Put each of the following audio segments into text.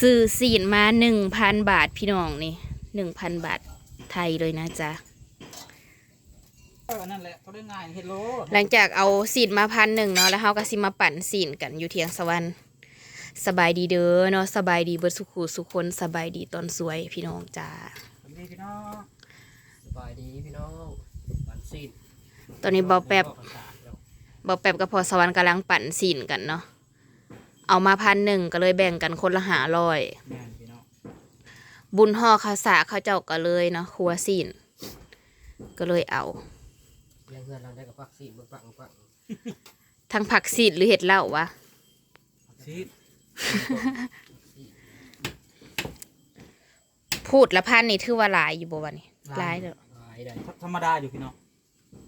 ซื้อสีนมาหนึ่งพันบาทพี่น้องนี่หนึ่งพันบาทไทยเลยนะจ๊ะเออนั่นแหละเขาได้ง่ายเฮดโลหลังจากเอาสีนมาพันหนึ่งเนาะแล้วเขาก็สิมาปั่นสีนกันอยู่เทียงสวรรค์สบายดีเด้อเนาะสบายดีเบิดสุขูสุคนสบายดีตอนสวยพี่น้องจ้าสวัสดีพี่น้องสบายดีพี่น้องวันซีนตอนนี้เบาแป๊บเบาแป๊บกับพอสวรรค์กำลังปั่นสีนกันเนาะ เอามาพันหนึ่งก็เลยแบ่งกันคนละหาร้อยแม่นพี่น้องบุญห่อข้าวสากเขาเจ้าก็เลยเนาะครัวสีนก็เลยเอายังเงินเราได้กับวัคซีนมันปังปังทั้งผักสีดหรือเห็ดเหล้าวะซีดพูดละพันนี่ถือว่าหลายอยู่บ่วะนี่หลายเด้อหายได้ธรรมดาอยู่พี่น้อง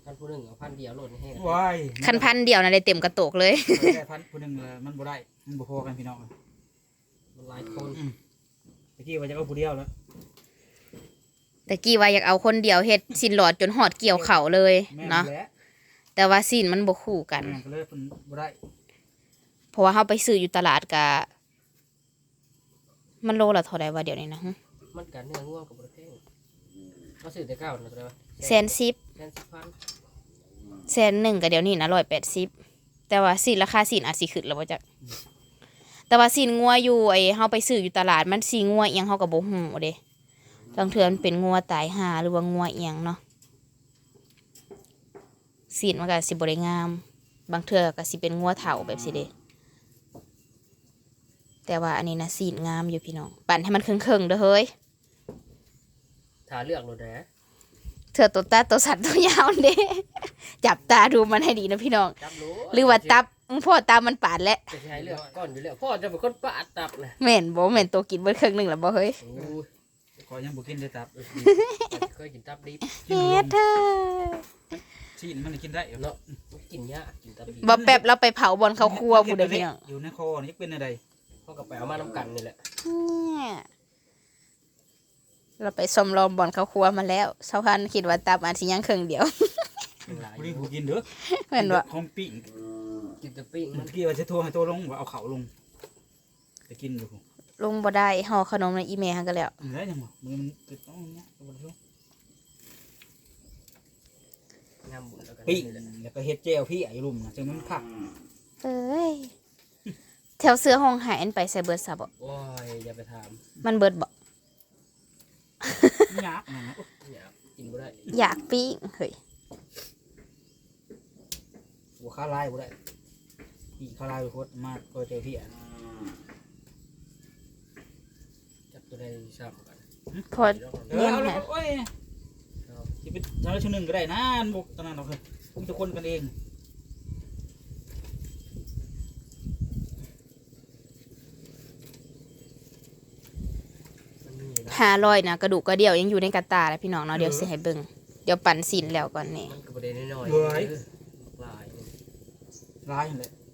ท่านผู้หนึ่งเอาพันเดียวโหลดให้ว้ายคันพันเดียวนะได้เต็มกระโตกเลย มันได้พันคนหนึ่งเลยมันบ่ได้ มันบ่พอกันพี่น้องมันหลายคนตะกี้ว่าจะเอาผู้เดียวแล้วแต่กี้ว่าอยากเอาคนเดียวเฮ็ดสินหลอดจนหอดเกี่ยวเข่าเลยแม่นเนาะแหละแต่ว่าสินมันบ่คู่กัน แม่นก็เลยเพิ่นบ่ได้เพราะว่าเฮาไปซื้ออยู่ตลาดกะ มันโลละเท่าใดวะเดี๋ยวนี้นะฮะมันกันเนื้อง่วงกับบริเทงเขาซื้อแต่เก้านะตัวแสนสิบแสนสิบพันแสนหนึ่งก็เดี๋ยวนี้นะร้อยแปดสิบแต่ว่าสินราคาสินอาจสิขึ้นแล้วบ่จัก แต่ว่าสินงัวอยู่ไอ้เฮาไปซื้ออยู่ตลาดมันสิงัวเอียงเฮาก็บ่ฮู้เด้บางเทื่อมันเป็นงัวตายห่าหรือว่างัวเอียงเนาะสินมันก็สิบ่ได้งาม บางเทื่อก็สิเป็นงัวเฒ่าแบบสิเด้แต่ว่าอันนี้นะสินงามอยู่พี่น้องปั่นให้มันครึ่งๆเด้อเฮ้ยถ้าเลือกโหลดนะเถื่อตัวตาตัวสัตว์ตัวยาวเด้จับตาดูมันให้ดีนะพี่น้องจับรู้หรือว่าตับ อื้อพ่อตามันปาดแล้วจะใช้เลือกก้อนอยู่แล้วพ่อจะเป็นคนปาดตับนะแม่นบ่แม่นตัวกินเบิดครึ่งหนึงแล้วบ่เฮ้ยโอ้ยขอยังบ่กินได้ตับเคยกินตับดิบกินเฮ็ดเธอซีดมันกินได้เนาะกินยากกินตับดิบบ่แป๊บเราไปเผาบอลเขาครัวผู้ใดพี่น้องอยู่ในคอนี่เป็นอะไรเขาก็ไปเอามาน้ำกันนี่แหละเนี่ยเราไปสมรอมบอลเขาครัวมาแล้วชาวพันธุ์คิดว่าตับอาจสิยังครึ่งเดียวเป็นหลายบ่ได้บ่กินเด้อแม่นบ่ของปิ้ง กินแต่ปิ้งเมื่มันอกี้ว่าจะโทรให้ตัวลงว่าเอาเขาลงไปกินอยู่ลงบ่ได้ห่อขนมในอีเมลหันก็แล้วมันได้ยังบ่มือมันติดต้องเนี้ยตัวลงงามบุญแล้วกันปิ้งนี่แหละแล้วก็เฮ็ดเจลพี่ไอ้ลุมนะจังมันผักเอ้ยแถวเสื้อห้องหายอันไปใส่เบิดซะบ่โอ้ยอย่าไปถามมันเบิดบ่ยากนะโอ๊ยอย่ากินบ่ได้อยากปิ้งเฮ้ยหัวข้าลายบ่ได้ พี่ข้าลายไปโคตรมากก็เจอพี่อะจับตัวได้ทราบกันพอเออเอาเลยโอ้ยสิเป็นชาวชนหนึ่งก็ได้นะบุกตอนนั้นเราเคยพวกทุกคนกันเองมันมีนะหาลอยนะกระดูกกระเดี่ยวยังอยู่ในกระตาเลยพี่น้องเนาะเดี๋ยวสิให้เบิ่งเดี๋ยวปั่นสินแล้วก่อนนี่มันก็บ่ได้น้อยๆเว้ยเออหลายนี่ลายนั่นแหละตะ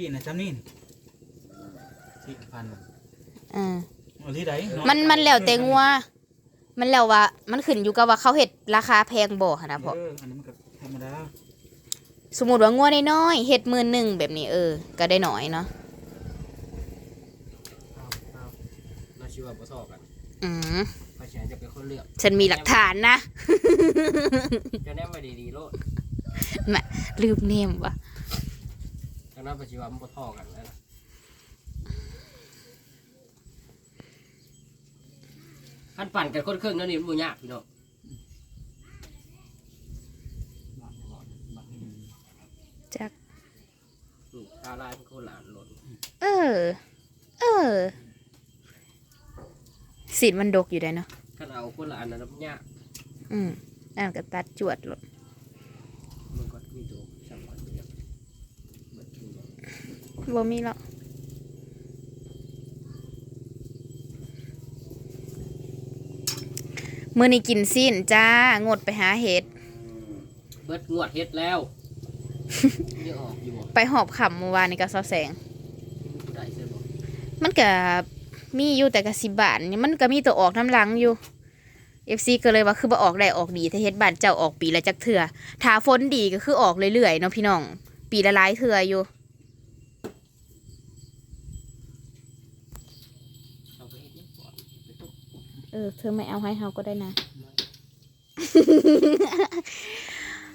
กี้นะจำนี่นี่สี่พันอ่าเอาที่ไหนมันมันแล้วแต่งัว มันแล้วว่า มันขึ้นอยู่กับว่าเขาเฮ็ดราคาแพงบ่หั่นนะพ่อเอออันนี้มันก็ธรรมดาสมมุติว่างัวน้อยๆเฮ็ดหมื่นหนึ่งแบบนี้เออ ก็ได้น้อยเนาะเอาเอาเราชิว่าบ่ซอกกันอืมเพราะฉะนั้นจะเป็นคนเลือกฉันมีหลักฐานนะจะแนมไว้ดีๆโลดลืมเนมว่ะ จังนั้นปัจจุบันมันบ่ทอกันแล้วนะขั้นปั่นกันคนเครึ่องนั่นนี่มันบ่ยากพี่น้องจักนี่ตาลายเป็นคนหลานหล่นเออ เออสินมันดกอยู่ได้เนาะ คันเอาคนหละอันนั้นมันยากอืมอันก็ตัดจวดหลงมันก็มีตัวสำคัญเดียวเบิดทุกอย่าง บ่มีหรอกมื้อนี้กินสิ้นจ้างดไปหาเห็ด เบิดงวดเฮ็ดแล้วยังออกอยู่บ่ไปหอบขำเมื่อวานนี้ก็เซาแสงผู้ใดเสียบ่มันก็มีอยู่แต่ก็สิบาทนี่มันก็มีตัวออกน้ำหลังอยู่ FC ก็เลยว่าคือบ่ออกได้ออกดีถ้าเฮ็ดบ้านเจ้าออกปีละจักเทื่อถ้าฝนดีก็คือออกเรื่อยๆเนาะพี่น้อง ปีละหลายเทื่ออยู่ ไป เฮ็ดยังก่อนไปตุ๊กเออ เธอไม่เอาให้เฮาก็ได้นะ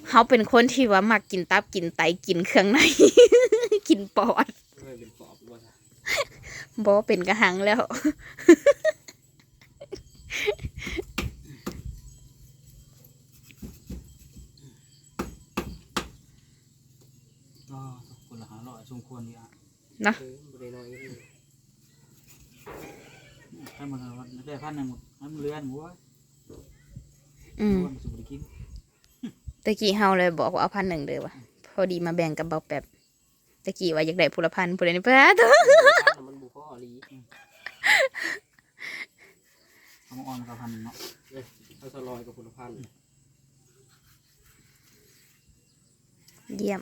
เฮาเป็นคนที่ว่ามักกินตับกินไตกินเครื่องใน กินปอดไม่เป็นปอบว่าซะบ่เป็นกระหังแล้ว ก็คนละหาร้อยสมควรดีอะเนาะเออบ่ได้น้อยนี่ ให้มันได้พันหนึ่งหมดให้มันเลื่อนหัวอืมหัวมันสุบกินตะกี้เฮาเลยบอกว่าเอาพันหนึ่งเด้อว่ะพอดีมาแบ่งกับเบาแป๊บตะกี้ว่าอยากได้พุละพันพุละนี่เป้าตัวพันน่ะมันบ่พออีหลีเอามาออนกับพันหนึ่งเนาะเอ้ยเอาสลอยกับผลพันธุ์เยี่ยม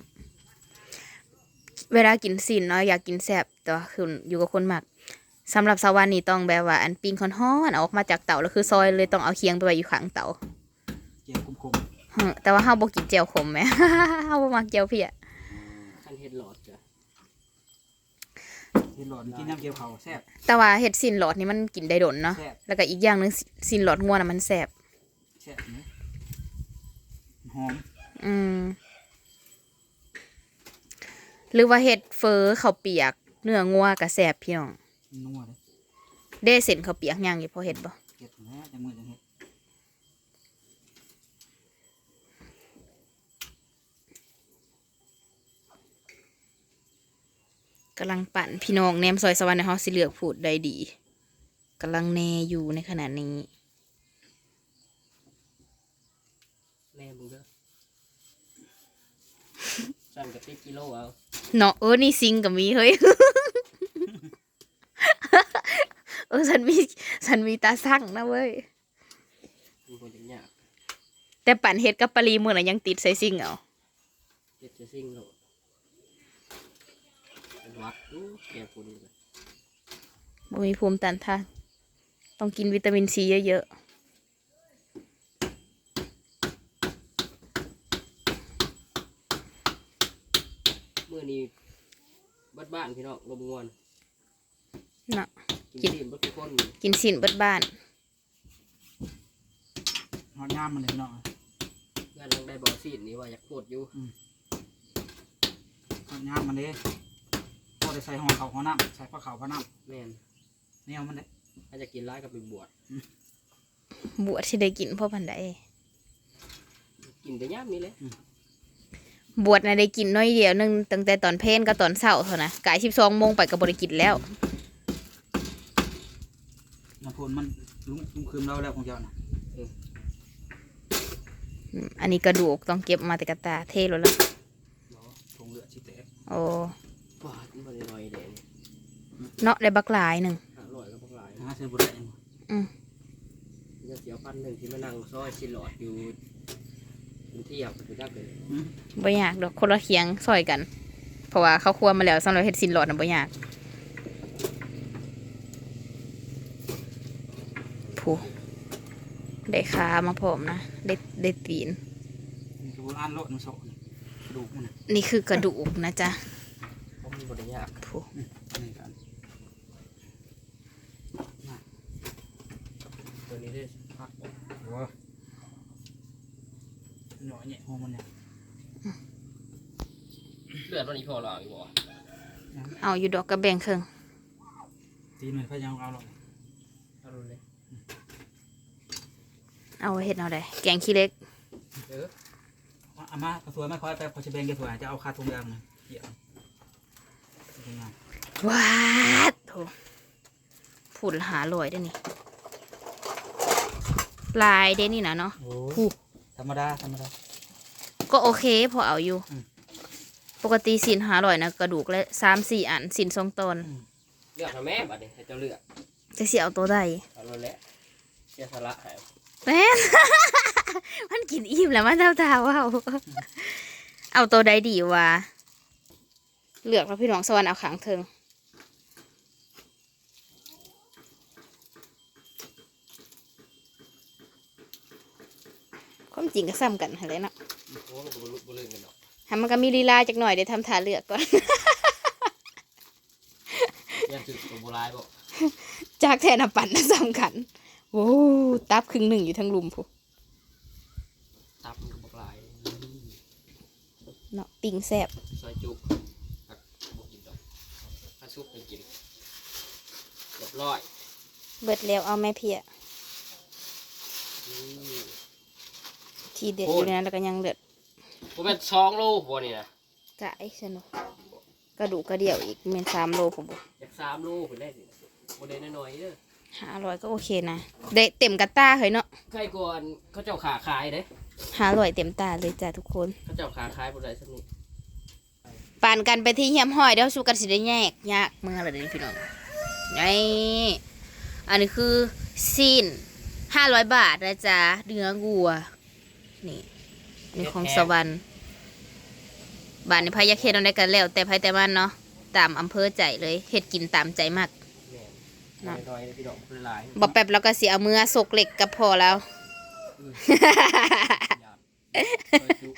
เวลากินสินเนาะอยากกินแซ่บแต่ว่าคืออยู่กับคนมัก สำหรับสาวานี่ต้องแบบว่าอันปิ้งฮ้อนๆเอาออกมาจากเตาแล้วคือซอยเลยต้องเอาเคียงไปไว้อยู่ข้างเตาเจียวคมเฮ้อแต่ว่าเฮาบ่กินแจ่วขมแหมเฮาบ่มักแจ่วเพียคันเฮ็ดหลอดจ้ะๆเห็นหลอดกินน้ำเกี๊ยวเขาแซ่บแต่ว่าเห็ดสินหลอดนี่มันกินได้ดนเนาะแซ่บแล้วก็อีกอย่างหนึงสิสินหลอดงัวน่ะมันแซ่บแซ่บเนอะหอมอืมหรือว่าเห็ดเฟอข้าวเปียกเนื้องัวก็แซ่บพี่น้อง นัวเลยเด้เส้นข้าวเปียกย่างอยู่พอเห็ดบ่เก็บแล้วจังมือจังเห็ดกำลังปั่นพี่น้องแนมซอยสวรรค์ในเฮาสิเลือกพูดได้ดีกำลังแนอยู่ในขณะนี้แน่มึงเด้อสั่งกระติกกิโลเอาเนาะเออนี่ซิงกับมีเฮ้ย เออ ฉันมีฉันมีตาสั่งนะเว้ยมันบ่จังยากแต่ปั่นเฮ็ดกับปลีมือน่ะยังติดใส่ซิงเอาเฮ็ดจะซิ่งโลดเป็นหวัดอู้แก่ฝุ่นเลยบ่มีภูมิต้านทานต้องกินวิตามินซีเยอะมื้อนี้บ้านบ้านๆพี่น้องลมงวนๆเนาะ กินดีมบ่ทุกคนกินสินเบิดบ้านหอดงามมันเลยพี่น้องงานลังได้บ่อซีดนี่ว่าอยากโคตรอยู่หอดงามมันเลยพอได้ใส่ห่อเขาวห่อน้ำใส่ปลาเขาวปลาน้แม่นำแนวมันเลยถ้าจะกินร้ายก็ไปบวชบวชสิได้กินพ่อพันใดกินแต่ยามนี้แหละบวชน่ะได้กินน้อยเดียวหนึงตั้งแต่ตอนเพลนกับตอนเช้าเท่านะกาย12โมงไปก็บ่ได้กินแล้ว น้ำพลมันลุงลุงคืมเราแล้วของเจ้าน่ะอืมอันนี้กระดูกต้องเก็บมาแต่กระตาเทแล้วล่ะเนาะทงเลือดชิแตกโอ้ปาดมันบ่ได้น้อยแดงเนาะได้บักหลายหนึงห้าร้อยก็พวกหลายหาซื้อบุได้ยังจะเสียพันหนึ่งที่มานั่งซอยสิหลอดอยู่กรุงเที่ยวไปได้เลยบ่ยากดอกคนละเคียงซอยกัน เพราะว่าเขาครัวมาแล้วสำหรับเฮ็ดสินหลอดน่ะบ่ยาก ผู้ได้ขามาพร้อมนะได้ได้ตีนนี่คือโบราณโลดมันโสดนี่กระดูกมันน่ะนี่คือกระดูกนะจ๊ะเพราะมันบริยากผู้นี่กันตัวนี้ได้พักหัวหน่อยเนี่ยหัวมันเนี่ยเลือดมันอีพอหรออีบ่เอาอยู่ดอกกระแบ่งครึ่งตีนมันพยายามเอาหรอก เอาลงเลย เอาเฮ็ดเอาได้แกงขี้เล็กเอออาม่ากระสวยไม่ค่อยไปพอจะแบ่งแกสวยจะเอาคาทุงยางมาเกี่ยวเป็นไงว้าดโถผุดหาลอยได้นี่ลายเด้นี่นะเนาะโอ้ผู้ธรรมดาธรรมดาก็โอเคพอเอาอยู่ ปกติสินหาลอยนะกระดูกและสามสี่อันสินสองตนเลือกทำแม่บัดนี้ให้เจ้าเลือกจะเสียเอาตัวใดเอาลงแล้วเสียสละ แม่น มันกินอิ่มแล้วมันเท่าตาว่าวเอาตัวใดดีวะเลือกแล้วพี่น้องสวรรค์เอาขางเทิงความจริงก็ซ้ำกันหั่นเลยเนาะโอ้มันก็บ่รู้บ่เลื่อนกันดอกทำมันก็มีลีลาจักหน่อยเดี๋ยวทำท่าเลือกก่อนอย่าถึกใจตัวโบราณบอกจากแทนน้ำปั่นน่ะสำคัญ โอ้ตับครึ่งหนึ่งอยู่ทั้งลุมพูตับมันก็บอกหลายเนาะปิ่งแซ่บซอยจุกผักบกินดอกถ้าซุปไปกินเรียบร้อย เบิดแล้วเอาแม่เพียอืมทีเด็ดอยู่ในนั้นแล้วก็ยังเดือดผมเป็นสองโลบัวนี่นะกะไอ้สนุกกระดูกกระเดี่ยวอีกเมนสามโลผมบอกจากสามโลผมได้สิโมเดลน้อยๆเด้อ ห้าร้อยก็โอเคนะได้เต็มกระต้าเฮ้ยเนาะใกล้ก่อนเขาเจ้าขาขายเด้ห้าร้อยเต็มตาเลยจ้ะทุกคนเขาเจ้าขาขายบนไดสักนิดปานกันไปที่เฮียมห้อยเดี๋ยวสู้กันสิได้แยกยากเมื่อไรเด้อพี่น้องนี่อันนี้คือซีนห้าร้อยบาทนะจ๊ะเนื้อวัว นี่นี่ของสวรรค์บาทในพายาเคเราได้กันแล้ว แต่พายแต่มันเนาะตามอำเภอใจเลยเฮ็ดกินตามใจมาก แม่นน้อยๆเลยพี่ดอกเป็นหลายบอกแป๊บแล้วก็เสียเอามือสกเหล็กกับพอแล้วซอยซุป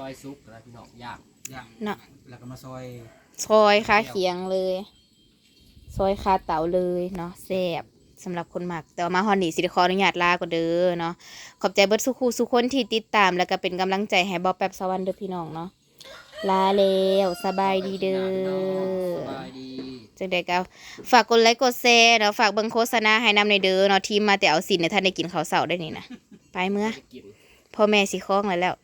ซอยซุปแล้วพี่น้องย่างย่างเนาะแล้วก็มาซอยซอยคาเคียงเลยซอยคาเต๋าเลยเนาะแซ่บสำหรับคนหมัก แต่ว่ามาฮอนนี่สิได้ขออนุญาตลาก่อนเด้อเนาะขอบใจเบิดสุขูสุคนที่ติดตามแล้วก็เป็นกำลังใจให้บอแป๊บสวรรค์เด้อพี่น้องเนาะลาแล้วสบายดีเด้อสบายดี จังใดก็ฝากกดไลค์กดแชร์เนาะฝากเบิ่งโฆษณาให้นำในเด้อเนาะทีมมาแต่เอาสินในท่านได้กินข้าวเสาได้นี่นะไปเมื่อไปกินพ่อแม่สิคล้องแล้วแล้ว